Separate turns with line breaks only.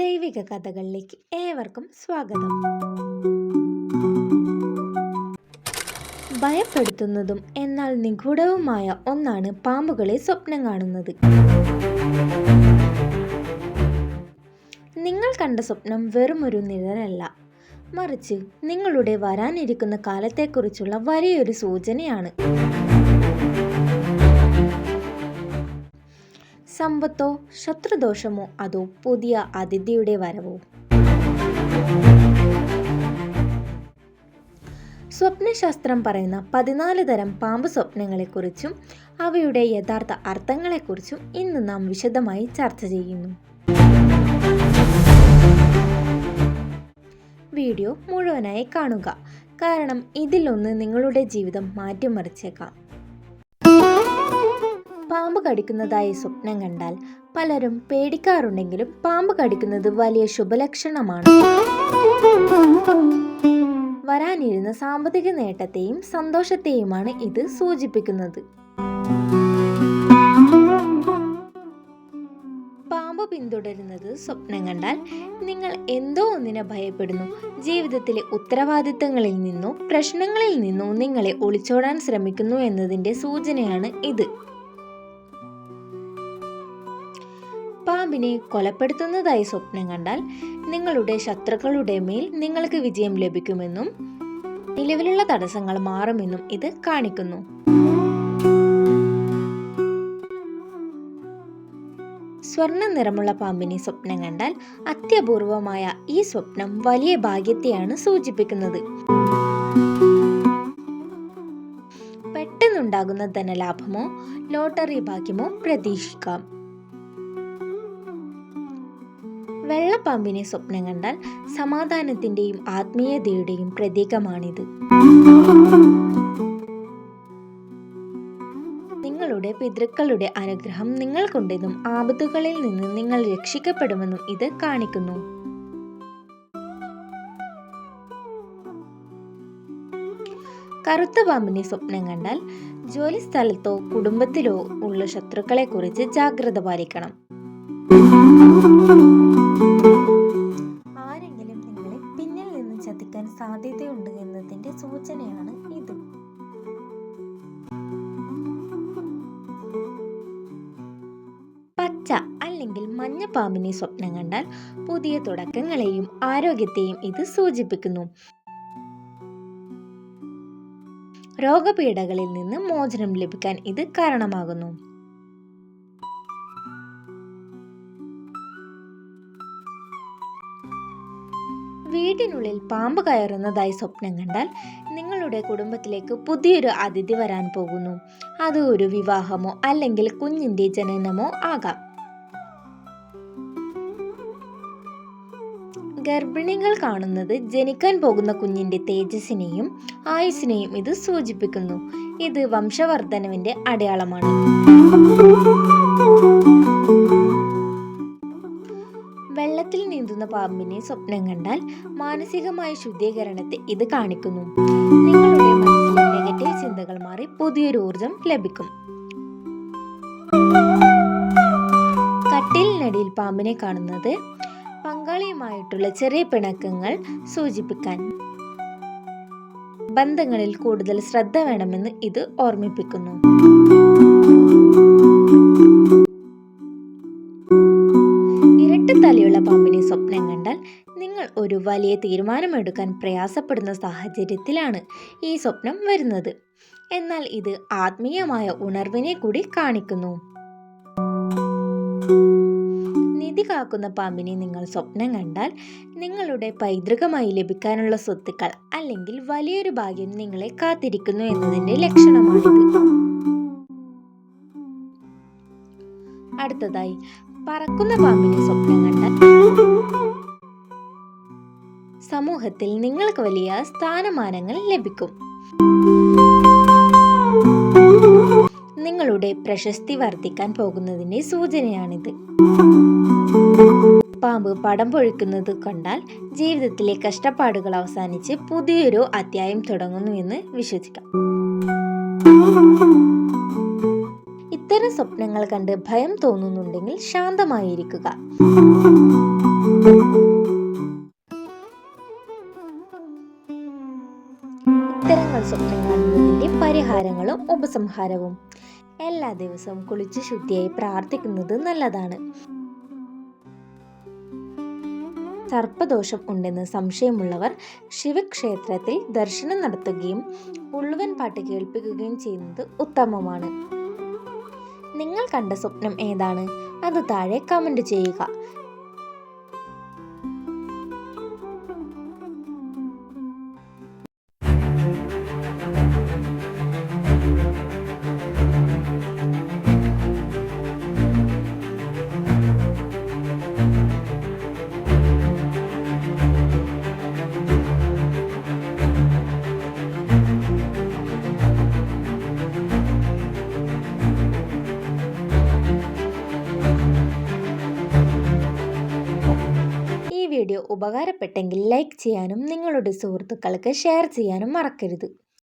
ദൈവിക കഥകളിലേക്ക് ഏവർക്കും സ്വാഗതം. ഭയപ്പെടുത്തുന്നതും എന്നാൽ നിഗൂഢവുമായ ഒന്നാണ് പാമ്പുകളെ സ്വപ്നം കാണുന്നത്. നിങ്ങൾ കണ്ട സ്വപ്നം വെറുമൊരു നിഴലല്ല. മറിച്ച് നിങ്ങളുടെ വരാനിരിക്കുന്ന കാലത്തെക്കുറിച്ചുള്ള വലിയൊരു സൂചനയാണ്. സമ്പത്തോ ശത്രുദോഷമോ അതോ പുതിയ അതിഥിയുടെ വരവോ? സ്വപ്നശാസ്ത്രം പറയുന്ന പതിനാല് തരം പാമ്പ് സ്വപ്നങ്ങളെക്കുറിച്ചും അവയുടെ യഥാർത്ഥ അർത്ഥങ്ങളെക്കുറിച്ചും ഇന്ന് നാം വിശദമായി ചർച്ച ചെയ്യുന്നു. വീഡിയോ മുഴുവനായി കാണുക. കാരണം ഇതിലൊന്ന് നിങ്ങളുടെ ജീവിതം മാറ്റിമറിച്ചേക്കാം. പാമ്പ് കടിക്കുന്നതായി സ്വപ്നം കണ്ടാൽ പലരും പേടിക്കാറുണ്ടെങ്കിലും പാമ്പ് കടിക്കുന്നത് വലിയ ശുഭലക്ഷണമാണ്. വരാനിരുന്ന സാമ്പത്തിക നേട്ടത്തെയും സന്തോഷത്തെയുമാണ് ഇത് സൂചിപ്പിക്കുന്നത്. പാമ്പ് പിന്തുടരുന്നത് സ്വപ്നം കണ്ടാൽ നിങ്ങൾ എന്തോ ഒന്നിനെ ഭയപ്പെടുന്നു. ജീവിതത്തിലെ ഉത്തരവാദിത്തങ്ങളിൽ നിന്നോ പ്രശ്നങ്ങളിൽ നിന്നോ നിങ്ങളെ ഒളിച്ചോടാൻ ശ്രമിക്കുന്നു എന്നതിന്റെ സൂചനയാണ് ഇത്. പാമ്പിനെ കൊലപ്പെടുത്തുന്നതായി സ്വപ്നം കണ്ടാൽ നിങ്ങളുടെ ശത്രുക്കളുടെ മേൽ നിങ്ങൾക്ക് വിജയം ലഭിക്കുമെന്നും നിലവിലുള്ള തടസ്സങ്ങൾ മാറുമെന്നും ഇത് കാണിക്കുന്നു. സ്വർണ നിറമുള്ള പാമ്പിനെ സ്വപ്നം കണ്ടാൽ അത്യപൂർവമായ ഈ സ്വപ്നം വലിയ ഭാഗ്യത്തെയാണ് സൂചിപ്പിക്കുന്നത്. പെട്ടെന്നുണ്ടാകുന്ന ധനലാഭമോ ലോട്ടറി ഭാഗ്യമോ പ്രതീക്ഷിക്കാം. വെള്ളപ്പാമ്പിനെ സ്വപ്നം കണ്ടാൽ സമാധാനത്തിന്റെയും ആത്മീയതയുടെയും പ്രതീകമാണിത്. നിങ്ങളുടെ പിതൃക്കളുടെ അനുഗ്രഹം നിങ്ങൾക്കുണ്ടെന്നും ആപത്തുകളിൽ നിന്ന് നിങ്ങൾ രക്ഷിക്കപ്പെടുമെന്നും ഇത് കാണിക്കുന്നു. കറുത്ത പാമ്പിനെ സ്വപ്നം കണ്ടാൽ ജോലിസ്ഥലത്തോ കുടുംബത്തിലോ ഉള്ള ശത്രുക്കളെ കുറിച്ച് ജാഗ്രത പാലിക്കണം. സാധ്യതയുണ്ട് എന്നതിന്റെ സൂചനയാണ് ഇത്. പച്ച അല്ലെങ്കിൽ മഞ്ഞ പാമ്പിനെ സ്വപ്നം കണ്ടാൽ പുതിയ തുടക്കങ്ങളെയും ആരോഗ്യത്തെയും ഇത് സൂചിപ്പിക്കുന്നു. രോഗപീഠകളിൽ നിന്ന് മോചനം ലഭിക്കാൻ ഇത് കാരണമാകുന്നു. വീട്ടിനുള്ളിൽ പാമ്പ് കയറുന്നതായി സ്വപ്നം കണ്ടാൽ നിങ്ങളുടെ കുടുംബത്തിലേക്ക് പുതിയൊരു അതിഥി വരാൻ പോകുന്നു. അത് ഒരു വിവാഹമോ അല്ലെങ്കിൽ കുഞ്ഞിന്റെ ജനനമോ ആകാം. ഗർഭിണികൾ കാണുന്നത് ജനിക്കാൻ പോകുന്ന കുഞ്ഞിന്റെ തേജസ്സിനെയും ആയുസ്സിനെയും ഇത് സൂചിപ്പിക്കുന്നു. ഇത് വംശവർദ്ധനവിന്റെ അടയാളമാണ്. പാമ്പിനെ സ്വപ്നം കണ്ടാൽ മാനസികമായ ശുദ്ധീകരണത്തെ ഇത് കാണിക്കുന്നു. നിങ്ങളുടെ മനസ്സിലെ നെഗറ്റീവ് ചിന്തകൾ മാറി പുതിയൊരു ഊർജം ലഭിക്കും. കട്ടിലിനടിയിൽ പാമ്പിനെ കാണുന്നത് പങ്കാളിയുമായിട്ടുള്ള ചെറിയ പിണക്കങ്ങൾ സൂചിപ്പിക്കാൻ ബന്ധങ്ങളിൽ കൂടുതൽ ശ്രദ്ധ വേണമെന്ന് ഇത് ഓർമ്മിപ്പിക്കുന്നു. ഇരട്ടത്തലയുള്ള പാമ്പിനെ സ്വപ്നം കണ്ടാൽ നിങ്ങൾ ഒരു വലിയ തീരുമാനമെടുക്കാൻ പ്രയാസപ്പെടുന്ന സാഹചര്യത്തിലാണ് ഈ സ്വപ്നം വരുന്നത്. എന്നാൽ ഇത് ആത്മീയമായ ഉണർവിനെ കൂടി കാണിക്കുന്നു. നിധി കാക്കുന്ന പാമ്പിനെ നിങ്ങൾ സ്വപ്നം കണ്ടാൽ നിങ്ങളുടെ പൈതൃകമായി ലഭിക്കാനുള്ള സ്വത്തുക്കൾ അല്ലെങ്കിൽ വലിയൊരു ഭാഗ്യം നിങ്ങളെ കാത്തിരിക്കുന്നു എന്നതിന്റെ ലക്ഷണമാണിത്. അടുത്തതായി പറക്കുന്ന പാമ്പിന്റെ സ്വപ്നം കണ്ടാൽ സമൂഹത്തിൽ നിങ്ങൾക്ക് വലിയ സ്ഥാനമാനങ്ങൾ ലഭിക്കും. നിങ്ങളുടെ പ്രശസ്തി വർദ്ധിക്കാൻ പോകുന്നതിന്റെ സൂചനയാണിത്. പാമ്പ് പടം പൊഴിക്കുന്നത് കണ്ടാൽ ജീവിതത്തിലെ കഷ്ടപ്പാടുകൾ അവസാനിച്ച് പുതിയൊരു അധ്യായം തുടങ്ങുന്നുവെന്ന് വിശ്വസിക്കാം. ഇത്തരം സ്വപ്നങ്ങൾ കണ്ട് ഭയം തോന്നുന്നുണ്ടെങ്കിൽ ശാന്തമായിരിക്കുക. ഇത്തരങ്ങൾ സ്വപ്നം കാണുന്നതിന്റെ പരിഹാരങ്ങളും ഉപസംഹാരവും. എല്ലാ ദിവസവും കുളിച്ച് ശുദ്ധിയായി പ്രാർത്ഥിക്കുന്നത് നല്ലതാണ്. സർപ്പദോഷം ഉണ്ടെന്ന് സംശയമുള്ളവർ ശിവക്ഷേത്രത്തിൽ ദർശനം നടത്തുകയും ഉള്ളുവൻ പാട്ട് കേൾപ്പിക്കുകയും ചെയ്യുന്നത് ഉത്തമമാണ്. നിങ്ങൾ കണ്ട സ്വപ്നം ഏതാണ്? അത് താഴെ കമന്റ് ചെയ്യുക. ഉപകാരപ്പെട്ടെങ്കിൽ ലൈക്ക് ചെയ്യാനും നിങ്ങളുടെ സുഹൃത്തുക്കൾക്ക് ഷെയർ ചെയ്യാനും മറക്കരുത്.